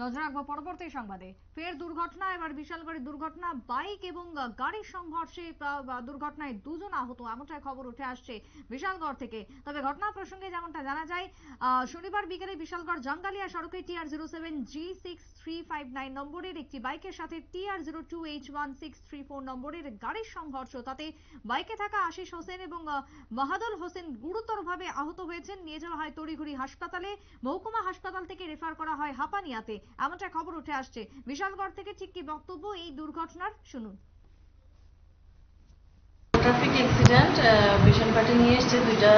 নজর রাখব পরবর্তী সংবাদে। ফের দুর্ঘটনা, এবার বিশালগড়ের দুর্ঘটনা, বাইক এবং গাড়ির সংঘর্ষে দুর্ঘটনায় দুজন আহত, এমনটাই খবর উঠে আসছে বিশালগড় থেকে। তবে ঘটনা প্রসঙ্গে যেমনটা জানা যায় শনিবার বিকেলে বিশালগড় জঙ্গালিয়া সড়কে TR zero seven G six three five nine নম্বরের একটি বাইকের সাথে TR zero two H one six three four নম্বরের গাড়ির সংঘর্ষ। তাতে বাইকে থাকা আশিস হোসেন এবং মাহাদুল হোসেন গুরুতরভাবে আহত হয়েছেন। নিয়ে যাওয়া হয় তড়িঘড়ি হাসপাতালে। মহকুমা হাসপাতাল থেকে রেফার করা হয় হাপানিয়াতে। এমনটা খবর উঠে আসছে। বিশালগড় থেকে ঠিক কি বক্তব্য? এই দুর্ঘটনার শুনুন। ট্রাফিক অ্যাক্সিডেন্ট পেশেন্ট পার্টি নিয়ে এসছে দুইটা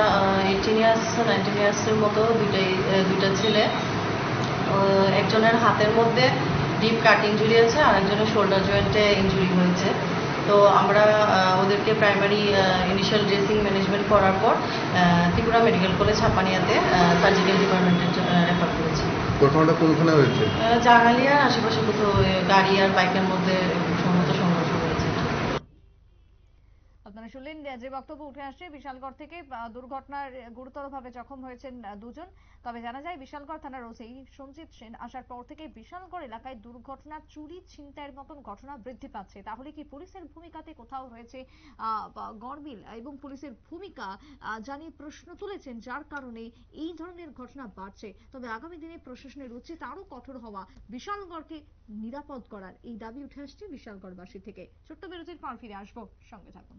এইটিন ইয়ার্স নাইনটিন ইয়ার্সের মতো দুইটাই দুইটা ছেলে। একজনের হাতের মধ্যে ডিপ কাট ইঞ্জুরি আছে আর একজনের শোল্ডার জয়েন্টে ইঞ্জুরি হয়েছে। তো আমরা ওদেরকে প্রাইমারি ইনিশিয়াল ড্রেসিং ম্যানেজমেন্ট করার পর ত্রিপুরা মেডিকেল কলেজ ছাপানিয়াতে সার্জিক্যাল ডিপার্টমেন্টে রেফার করেছি ঘটনাটা কোনখানে হয়েছে? জাগালিয়ার আশেপাশে কোথাও গাড়ি আর বাইকের মধ্যে সম্মত সংঘর্ষ হয়েছে আপনারা শুনলেন, যে বক্তব্য উঠে আসছে বিশালগড় থেকে দুর্ঘটনার গুরুতরভাবে জখম হয়েছেন দুজন। তবে জানা যায়, বিশালগড় থানার ওসি সঞ্জিত সেন আসার পর থেকে বিশালগড় এলাকায় দুর্ঘটনা চুরি, ছিনতাইয়ের মতন ঘটনা বৃদ্ধি পাচ্ছে। তাহলে কি পুলিশের ভূমিকাতে কোথাও রয়েছে গরমিল এবং পুলিশের ভূমিকা জানিয়ে প্রশ্ন তুলেছেন, যার কারণে এই ধরনের ঘটনা বাড়ছে। তবে আগামী দিনে প্রশাসনের উচিত আরও কঠোর হওয়া, বিশালগড়কে নিরাপদ করার। এই দাবি উঠে আসছে বিশালগড়বাসী থেকে। ছোট্ট বিরতির পর ফিরে আসব। সঙ্গে থাকুন।